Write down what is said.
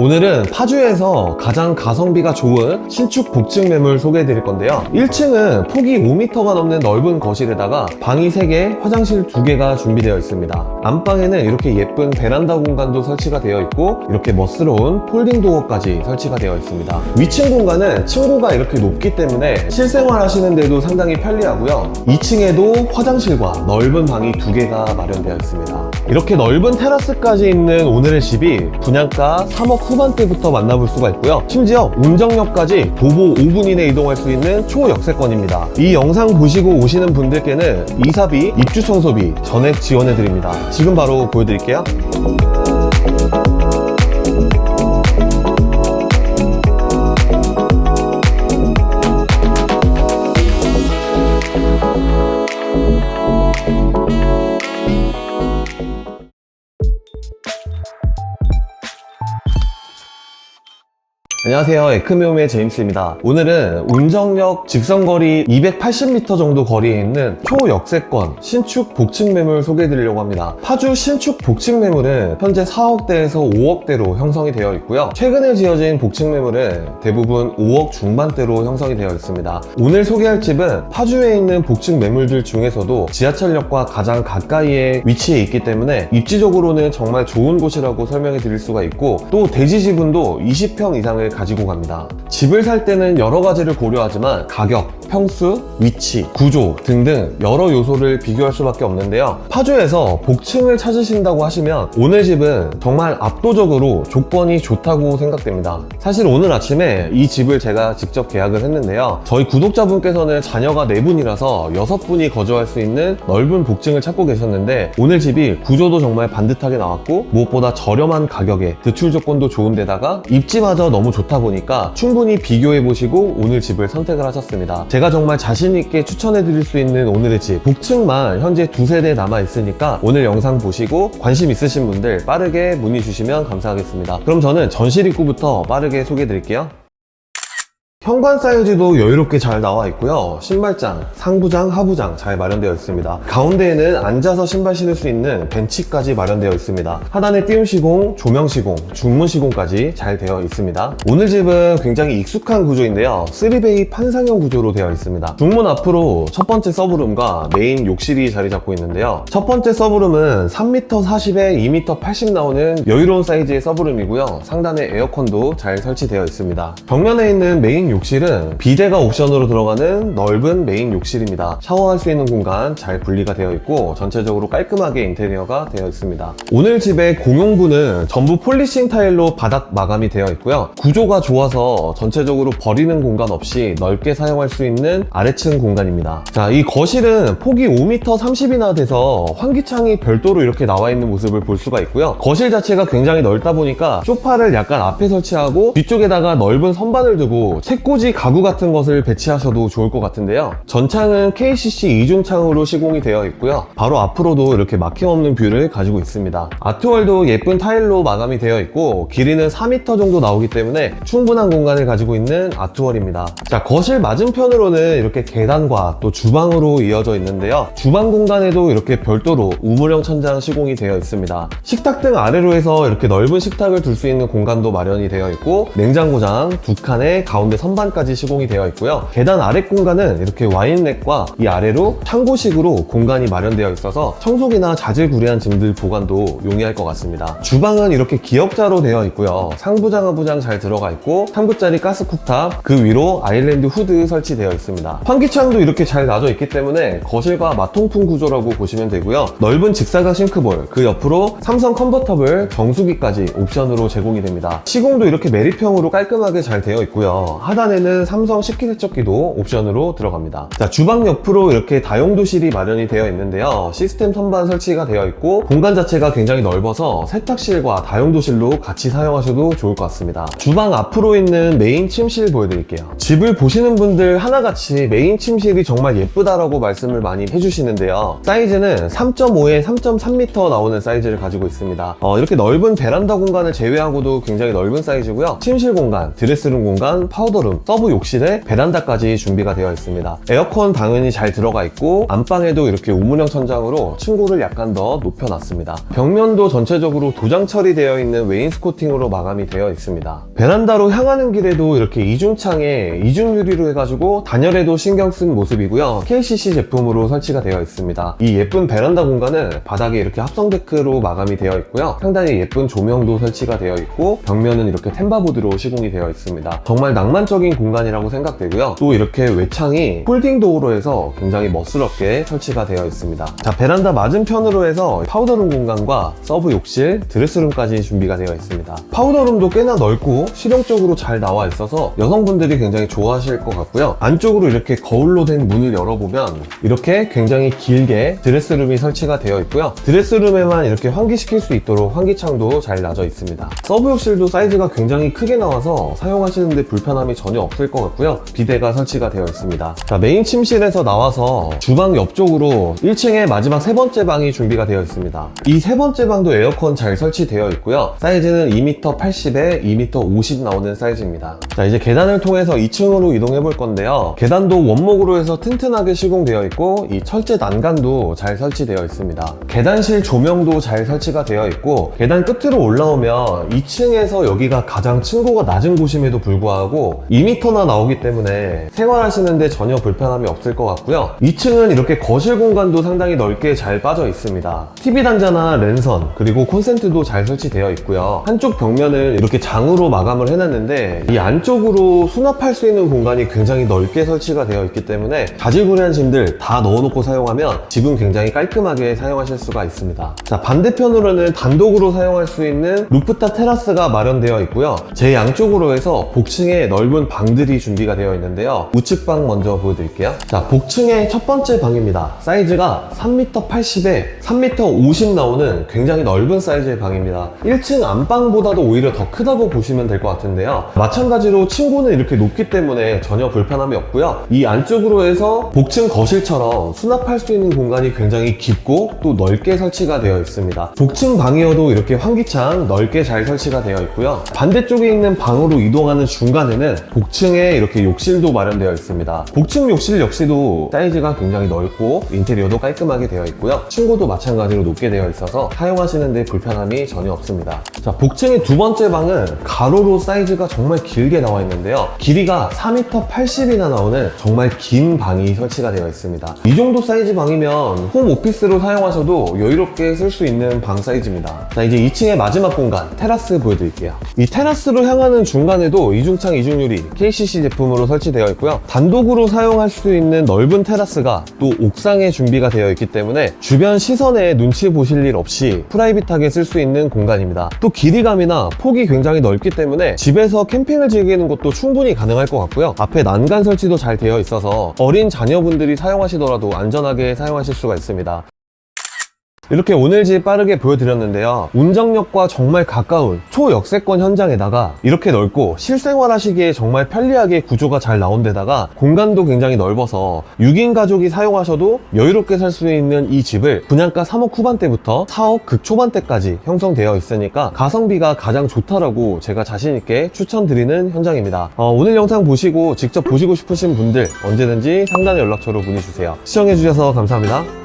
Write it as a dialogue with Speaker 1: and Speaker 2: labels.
Speaker 1: 오늘은 파주에서 가장 가성비가 좋은 신축 복층 매물 소개해 드릴 건데요. 1층은 폭이 5m가 넘는 넓은 거실에다가 방이 3개, 화장실 2개가 준비되어 있습니다. 안방에는 이렇게 예쁜 베란다 공간도 설치가 되어 있고 이렇게 멋스러운 폴딩 도어까지 설치가 되어 있습니다. 위층 공간은 층고가 이렇게 높기 때문에 실생활 하시는데도 상당히 편리하고요. 2층에도 화장실과 넓은 방이 2개가 마련되어 있습니다. 이렇게 넓은 테라스까지 있는 오늘의 집이 분양가 3억 후반대부터 만나볼 수가 있고요. 심지어 운정역까지 도보 5분 이내 이동할 수 있는 초역세권입니다. 이 영상 보시고 오시는 분들께는 이사비, 입주 청소비 전액 지원해 드립니다. 지금 바로 보여드릴게요. 안녕하세요. 에크메움의 제임스입니다. 오늘은 운정역 직선거리 280m 정도 거리에 있는 초역세권 신축 복층 매물 소개해드리려고 합니다. 파주 신축 복층 매물은 현재 4억대에서 5억대로 형성이 되어 있고요. 최근에 지어진 복층 매물은 대부분 5억 중반대로 형성이 되어 있습니다. 오늘 소개할 집은 파주에 있는 복층 매물들 중에서도 지하철역과 가장 가까이에 위치해 있기 때문에 입지적으로는 정말 좋은 곳이라고 설명해 드릴 수가 있고 또 대지 지분도 20평 이상을 가지고 갑니다. 집을 살 때는 여러 가지를 고려하지만 가격, 평수, 위치, 구조 등등 여러 요소를 비교할 수밖에 없는데요. 파주에서 복층을 찾으신다고 하시면 오늘 집은 정말 압도적으로 조건이 좋다고 생각됩니다. 사실 오늘 아침에 이 집을 제가 직접 계약을 했는데요. 저희 구독자분께서는 자녀가 4분이라서 6분이 거주할 수 있는 넓은 복층을 찾고 계셨는데 오늘 집이 구조도 정말 반듯하게 나왔고 무엇보다 저렴한 가격에 대출 조건도 좋은 데다가 입지마저 너무 좋다 보니까 충분히 비교해 보시고 오늘 집을 선택을 하셨습니다. 제가 정말 자신 있게 추천해 드릴 수 있는 오늘의 집 복층만 현재 두세 대 남아 있으니까 오늘 영상 보시고 관심 있으신 분들 빠르게 문의 주시면 감사하겠습니다. 그럼 저는 전실 입구부터 빠르게 소개해 드릴게요. 현관 사이즈도 여유롭게 잘 나와 있고요. 신발장, 상부장, 하부장 잘 마련되어 있습니다. 가운데에는 앉아서 신발 신을 수 있는 벤치까지 마련되어 있습니다. 하단에 띄움 시공, 조명 시공, 중문 시공까지 잘 되어 있습니다. 오늘 집은 굉장히 익숙한 구조인데요. 3베이 판상형 구조로 되어 있습니다. 중문 앞으로 첫 번째 서브룸과 메인 욕실이 자리 잡고 있는데요. 첫 번째 서브룸은 3m 40에 2m 80 나오는 여유로운 사이즈의 서브룸이고요. 상단에 에어컨도 잘 설치되어 있습니다. 벽면에 있는 메인 욕실은 비대가 옵션으로 들어가는 넓은 메인 욕실입니다. 샤워할 수 있는 공간 잘 분리가 되어 있고 전체적으로 깔끔하게 인테리어가 되어 있습니다. 오늘 집의 공용부는 전부 폴리싱 타일로 바닥 마감이 되어 있고요. 구조가 좋아서 전체적으로 버리는 공간 없이 넓게 사용할 수 있는 아래층 공간입니다. 자, 이 거실은 폭이 5m 30이나 돼서 환기창이 별도로 이렇게 나와 있는 모습을 볼 수가 있고요. 거실 자체가 굉장히 넓다 보니까 소파를 약간 앞에 설치하고 뒤쪽에다가 넓은 선반을 두고 책 꽂이 가구 같은 것을 배치하셔도 좋을 것 같은데요. 전창은 KCC 이중창으로 시공이 되어 있고요. 바로 앞으로도 이렇게 막힘없는 뷰를 가지고 있습니다. 아트월도 예쁜 타일로 마감이 되어 있고 길이는 4m 정도 나오기 때문에 충분한 공간을 가지고 있는 아트월입니다. 자, 거실 맞은편으로는 이렇게 계단과 또 주방으로 이어져 있는데요. 주방 공간에도 이렇게 별도로 우물형 천장 시공이 되어 있습니다. 식탁 등 아래로 해서 이렇게 넓은 식탁을 둘 수 있는 공간도 마련이 되어 있고 냉장고장 두 칸에 가운데 선 반까지 시공이 되어 있고요. 계단 아래 공간은 이렇게 와인렉과 이 아래로 창고식으로 공간이 마련되어 있어서 청소기나 자질구레한 짐들 보관도 용이할 것 같습니다. 주방은 이렇게 기역자로 되어 있고요. 상부장, 하부장 잘 들어가 있고 3구짜리 가스 쿡탑 그 위로 아일랜드 후드 설치되어 있습니다. 환기창도 이렇게 잘 놔져 있기 때문에 거실과 마통풍 구조라고 보시면 되고요. 넓은 직사각 싱크볼 그 옆으로 삼성 컨버터블 정수기까지 옵션으로 제공이 됩니다. 시공도 이렇게 매립형으로 깔끔하게 잘 되어 있고요. 하단에는 삼성 식기세척기도 옵션으로 들어갑니다. 자, 주방 옆으로 이렇게 다용도실이 마련이 되어 있는데요. 시스템 선반 설치가 되어 있고 공간 자체가 굉장히 넓어서 세탁실과 다용도실로 같이 사용하셔도 좋을 것 같습니다. 주방 앞으로 있는 메인 침실 보여드릴게요. 집을 보시는 분들 하나같이 메인 침실이 정말 예쁘다라고 말씀을 많이 해주시는데요. 사이즈는 3.5에 3.3m 나오는 사이즈를 가지고 있습니다. 어, 이렇게 넓은 베란다 공간을 제외하고도 굉장히 넓은 사이즈고요. 침실 공간, 드레스룸 공간, 파우더룸 드레스룸, 서브 욕실에 베란다까지 준비가 되어 있습니다. 에어컨 당연히 잘 들어가 있고 안방에도 이렇게 우물형 천장으로 층고를 약간 더 높여놨습니다. 벽면도 전체적으로 도장 처리되어 있는 웨인스코팅으로 마감이 되어 있습니다. 베란다로 향하는 길에도 이렇게 이중창에 이중 유리로 해가지고 단열에도 신경 쓴 모습이고요. KCC 제품으로 설치가 되어 있습니다. 이 예쁜 베란다 공간은 바닥에 이렇게 합성 데크로 마감이 되어 있고요. 상당히 예쁜 조명도 설치가 되어 있고 벽면은 이렇게 템바보드로 시공이 되어 있습니다. 정말 낭만적인 공간이라고 생각되고요. 또 이렇게 외창이 폴딩 도어로 해서 굉장히 멋스럽게 설치가 되어 있습니다. 자, 베란다 맞은편으로 해서 파우더룸 공간과 서브 욕실, 드레스룸까지 준비가 되어 있습니다. 파우더룸도 꽤나 넓고 실용적으로 잘 나와 있어서 여성분들이 굉장히 좋아하실 것 같고요. 안쪽으로 이렇게 거울로 된 문을 열어보면 이렇게 굉장히 길게 드레스룸이 설치가 되어 있고요. 드레스룸에만 이렇게 환기시킬 수 있도록 환기창도 잘 놔져 있습니다. 서브 욕실도 사이즈가 굉장히 크게 나와서 사용하시는데 불편함이 전혀 없을 것 같고요. 비대가 설치가 되어 있습니다. 자, 메인 침실에서 나와서 주방 옆쪽으로 1층에 마지막 세 번째 방이 준비가 되어 있습니다. 이 세 번째 방도 에어컨 잘 설치되어 있고요. 사이즈는 2m 80에 2m 50 나오는 사이즈입니다. 자, 이제 계단을 통해서 2층으로 이동해 볼 건데요. 계단도 원목으로 해서 튼튼하게 시공되어 있고 이 철제 난간도 잘 설치되어 있습니다. 계단실 조명도 잘 설치가 되어 있고 계단 끝으로 올라오면 2층에서 여기가 가장 층고가 낮은 곳임에도 불구하고 2m나 나오기 때문에 생활하시는데 전혀 불편함이 없을 것 같고요. 2층은 이렇게 거실 공간도 상당히 넓게 잘 빠져 있습니다. TV 단자나 랜선 그리고 콘센트도 잘 설치되어 있고요. 한쪽 벽면을 이렇게 장으로 마감을 해놨는데 이 안쪽으로 수납할 수 있는 공간이 굉장히 넓게 설치가 되어 있기 때문에 자질구레한 짐들 다 넣어놓고 사용하면 집은 굉장히 깔끔하게 사용하실 수가 있습니다. 자 반대편으로는 단독으로 사용할 수 있는 루프탑 테라스가 마련되어 있고요. 제 양쪽으로 해서 복층에 넓은 방들이 준비가 되어 있는데요. 우측 방 먼저 보여드릴게요. 자 복층의 첫 번째 방입니다. 사이즈가 3m 80에 3m 50 나오는 굉장히 넓은 사이즈의 방입니다. 1층 안방보다도 오히려 더 크다고 보시면 될 것 같은데요. 마찬가지로 층고는 이렇게 높기 때문에 전혀 불편함이 없고요. 이 안쪽으로 해서 복층 거실처럼 수납할 수 있는 공간이 굉장히 깊고 또 넓게 설치가 되어 있습니다. 복층 방이어도 이렇게 환기창 넓게 잘 설치가 되어 있고요. 반대쪽에 있는 방으로 이동하는 중간에는 복층에 이렇게 욕실도 마련되어 있습니다. 복층 욕실 역시도 사이즈가 굉장히 넓고 인테리어도 깔끔하게 되어 있고요. 층고도 마찬가지로 높게 되어 있어서 사용하시는데 불편함이 전혀 없습니다. 자, 복층의 두 번째 방은 가로로 사이즈가 정말 길게 나와 있는데요. 길이가 4m 80이나 나오는 정말 긴 방이 설치가 되어 있습니다. 이 정도 사이즈 방이면 홈 오피스로 사용하셔도 여유롭게 쓸 수 있는 방 사이즈입니다. 자, 이제 2층의 마지막 공간, 테라스 보여드릴게요. 이 테라스로 향하는 중간에도 이중창 이중 유리 KCC 제품으로 설치되어 있고요. 단독으로 사용할 수 있는 넓은 테라스가 또 옥상에 준비가 되어 있기 때문에 주변 시선에 눈치 보실 일 없이 프라이빗하게 쓸 수 있는 공간입니다. 또 길이감이나 폭이 굉장히 넓기 때문에 집에서 캠핑을 즐기는 것도 충분히 가능할 것 같고요. 앞에 난간 설치도 잘 되어 있어서 어린 자녀분들이 사용하시더라도 안전하게 사용하실 수가 있습니다. 이렇게 오늘 집 빠르게 보여드렸는데요. 운정역과 정말 가까운 초역세권 현장에다가 이렇게 넓고 실생활 하시기에 정말 편리하게 구조가 잘 나온 데다가 공간도 굉장히 넓어서 6인 가족이 사용하셔도 여유롭게 살 수 있는 이 집을 분양가 3억 후반대부터 4억 극초반대까지 형성되어 있으니까 가성비가 가장 좋다라고 제가 자신있게 추천드리는 현장입니다. 어, 오늘 영상 보시고 직접 보시고 싶으신 분들 언제든지 상단의 연락처로 문의 주세요. 시청해주셔서 감사합니다.